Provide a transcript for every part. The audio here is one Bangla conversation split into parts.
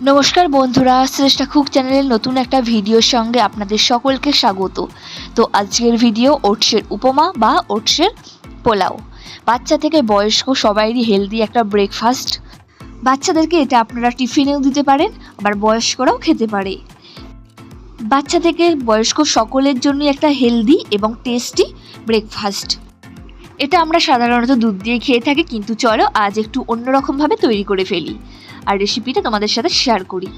নমস্কার বন্ধুরা, শ্রেষ্ঠা কুক চ্যানেলের নতুন একটা ভিডিওর সঙ্গে আপনাদের সকলকে স্বাগত। তো আজকের ভিডিও ওটসের উপমা বা ওটসের পোলাও। বাচ্চা থেকে বয়স্ক সবাইরই হেলদি একটা ব্রেকফাস্ট বাচ্চাদেরকে এটা আপনারা টিফিনেও দিতে পারেন, আবার বয়স্করাও খেতে পারে। বাচ্চা থেকে বয়স্ক সকলের জন্য একটা হেলদি এবং টেস্টি ব্রেকফাস্ট এটা আমরা সাধারণত দুধ দিয়ে খেয়ে থাকি, কিন্তু চলো আজ একটু অন্যরকমভাবে তৈরি করে ফেলি। আর রেসিপিটা তোমাদের সাথে শেয়ার করি।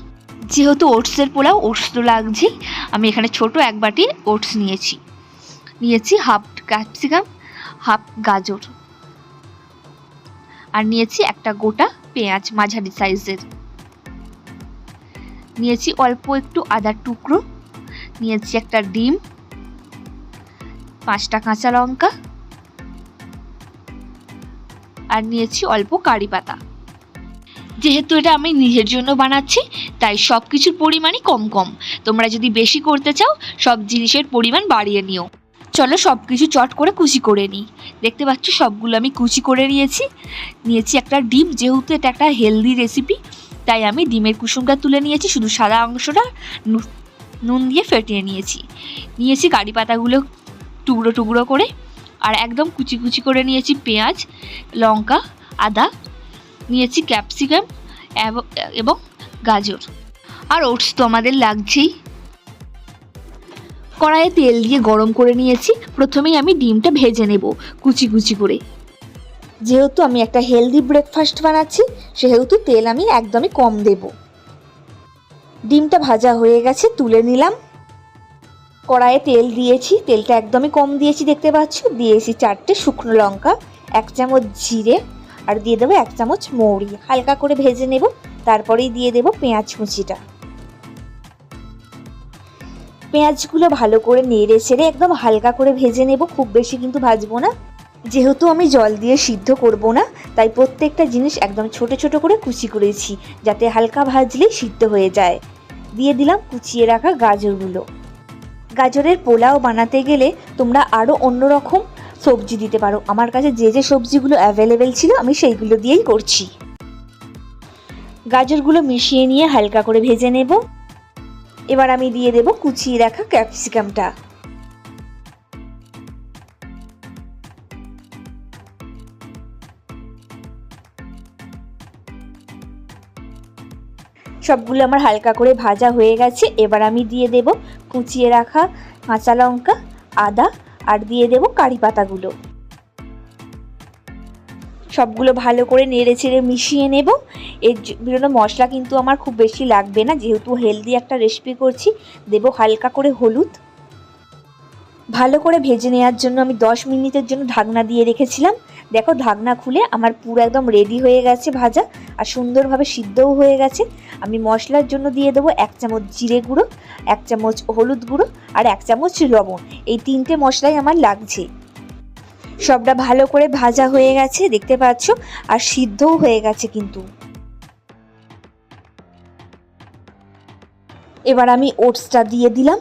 যেহেতু ওটসের পোলাও ওটস তো লাগছেই, আমি এখানে ছোট এক বাটি ওটস নিয়েছি। নিয়েছি হাফ ক্যাপসিকাম হাফ গাজর। আর নিয়েছি একটা গোটা পেঁয়াজ মাঝারি সাইজের। নিয়েছি অল্প একটু আদার টুকরো, নিয়েছি একটা ডিম, পাঁচটা কাঁচা লঙ্কা আর নিয়েছি অল্প কারি পাতা। যেহেতু এটা আমি নিজের জন্য বানাচ্ছি, তাই সব কিছুর পরিমাণই কম কম। তোমরা যদি বেশি করতে চাও, সব জিনিসের পরিমাণ বাড়িয়ে নিও। চলো সব কিছু চট করে কুচি করে নিই। দেখতে পাচ্ছ, সবগুলো আমি কুচি করে নিয়েছি। নিয়েছি একটা ডিম, যেহেতু এটা একটা হেলদি রেসিপি তাই আমি ডিমের কুসুমটা তুলে নিয়েছি, শুধু সাদা অংশটা নুন দিয়ে ফেটিয়ে নিয়েছি। নিয়েছি কারি পাতাগুলো টুকরো টুকরো করে। আর একদম কুচি কুচি করে নিয়েছি পেঁয়াজ, লঙ্কা, আদা, নিয়েছি ক্যাপসিকাম এবং গাজর। আর ওটস তো আমাদের লাগছেই। কড়াইয়ে তেল দিয়ে গরম করে নিয়েছি। প্রথমেই আমি ডিমটা ভেজে নেব কুচি কুচি করে। যেহেতু আমি একটা হেলদি ব্রেকফাস্ট বানাচ্ছি, সেহেতু তেল আমি একদমই কম দেব। ডিমটা ভাজা হয়ে গেছে, তুলে নিলাম। কড়াইয়ে তেল দিয়েছি, তেলটা একদমই কম দিয়েছি দেখতে পাচ্ছ। দিয়েছি চারটে শুকনো লঙ্কা, এক চামচ জিরে আর দিয়ে দেবো এক চামচ মৌরি। হালকা করে ভেজে নেব, তারপরেই দিয়ে দেবো পেঁয়াজ কুচিটা। পেঁয়াজগুলো ভালো করে নেড়ে ছেড়ে একদম হালকা করে ভেজে নেব, খুব বেশি কিন্তু ভাজবো না। যেহেতু আমি জল দিয়ে সিদ্ধ করব না, তাই প্রত্যেকটা জিনিস একদম ছোট ছোট করে কুচি করেছি, যাতে হালকা ভাজলেই সিদ্ধ হয়ে যায়। দিয়ে দিলাম কুচিয়ে রাখা গাজরগুলো। গাজরের পোলাও বানাতে গেলে তোমরা আরও অন্যরকম সবজি দিতে পারো। আমার কাছে যে যে সবজিগুলো অ্যাভেলেবেল ছিল আমি সেইগুলো দিয়েই করছি। গাজরগুলো মিশিয়ে নিয়ে হালকা করে ভেজে নেব। এবার আমি দিয়ে দেব কুচিয়ে রাখা ক্যাপসিকামটা। সবগুলো আমার হালকা করে ভাজা হয়ে গেছে। এবার আমি দিয়ে দেব কুচিয়ে রাখা কাঁচা লঙ্কা, আদা, আর দিয়ে দেব কারি পাতাগুলো। সবগুলো ভালো করে নেড়ে চেড়ে মিশিয়ে নেব। এর জ- বিভিন্ন মশলা কিন্তু আমার খুব বেশি লাগবে না। যেহেতু হেলদি একটা রেসিপি করছি, দেব হালকা করে হলুদ। ভালো করে ভেজে নেওয়ার জন্য আমি দশ মিনিটের জন্য ঢাকনা দিয়ে রেখেছিলাম। দেখো ঢাকনা খুলে আমার পুরো একদম রেডি হয়ে গেছে ভাজা আর সুন্দরভাবে সিদ্ধও হয়ে গেছে। আমি মশলার জন্য দিয়ে দেবো এক চামচ জিরে গুঁড়ো, এক চামচ হলুদ গুঁড়ো আর এক চামচ লবণ। এই তিনটে মশলাই আমার লাগছে। সবটা ভালো করে ভাজা হয়ে গেছে, দেখতে পাচ্ছ? আর সিদ্ধও হয়ে গেছে কিন্তু। এবার আমি ওটসটা দিয়ে দিলাম।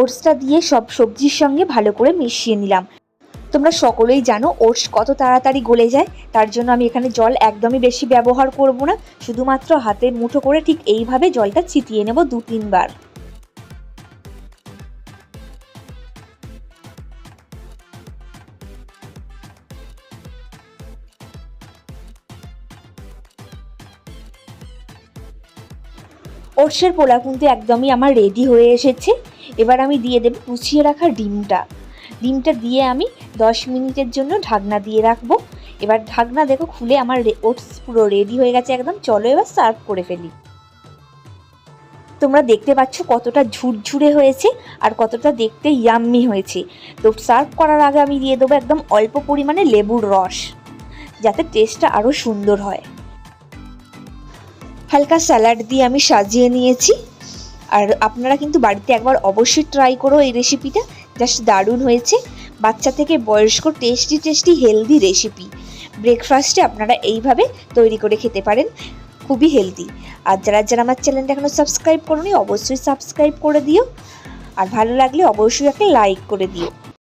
ওটসটা দিয়ে সব সবজির সঙ্গে ভালো করে মিশিয়ে নিলাম। তোমরা সকলেই জানো ওটস কত তাড়াতাড়ি গলে যায়, তার জন্য আমি এখানে জল একদমই বেশি ব্যবহার করব না, শুধুমাত্র হাতে মুঠো করে ঠিক এইভাবে জলটা ছিটিয়ে নেব দু তিনবার। ওটসের পোলা কিন্তু একদমই আমার রেডি হয়ে এসেছে। এবার আমি দিয়ে দেবো কুচিয়ে রাখা ডিমটা। ডিমটা দিয়ে আমি দশ মিনিটের জন্য ঢাকনা দিয়ে রাখব। এবার ঢাকনা দেখো খুলে আমার ওটস পুরো রেডি হয়ে গেছে একদম। চলো এবার সার্ভ করে ফেলি। তোমরা দেখতে পাচ্ছ কতটা ঝুরঝুরে হয়েছে আর কতটা দেখতে ইয়াম্মি হয়েছে। তো সার্ভ করার আগে আমি দিয়ে দেবো একদম অল্প পরিমাণে লেবুর রস, যাতে টেস্টটা আরও সুন্দর হয়। হালকা স্যালাড দিয়ে আমি সাজিয়ে নিয়েছি। আর আপনারা কিন্তু বাড়িতে একবার অবশ্যই ট্রাই করো এই রেসিপিটা জাস্ট দারুণ হয়েছে। বাচ্চা থেকে বয়স্ক টেস্টি টেস্টি হেলদি রেসিপি ব্রেকফাস্টে আপনারা এইভাবে তৈরি করে খেতে পারেন। খুবই হেলদি আর যারা যারা আমার চ্যানেলটা এখনও সাবস্ক্রাইব করুন, অবশ্যই সাবস্ক্রাইব করে দিও। আর ভালো লাগলে অবশ্যই একটা লাইক করে দিও।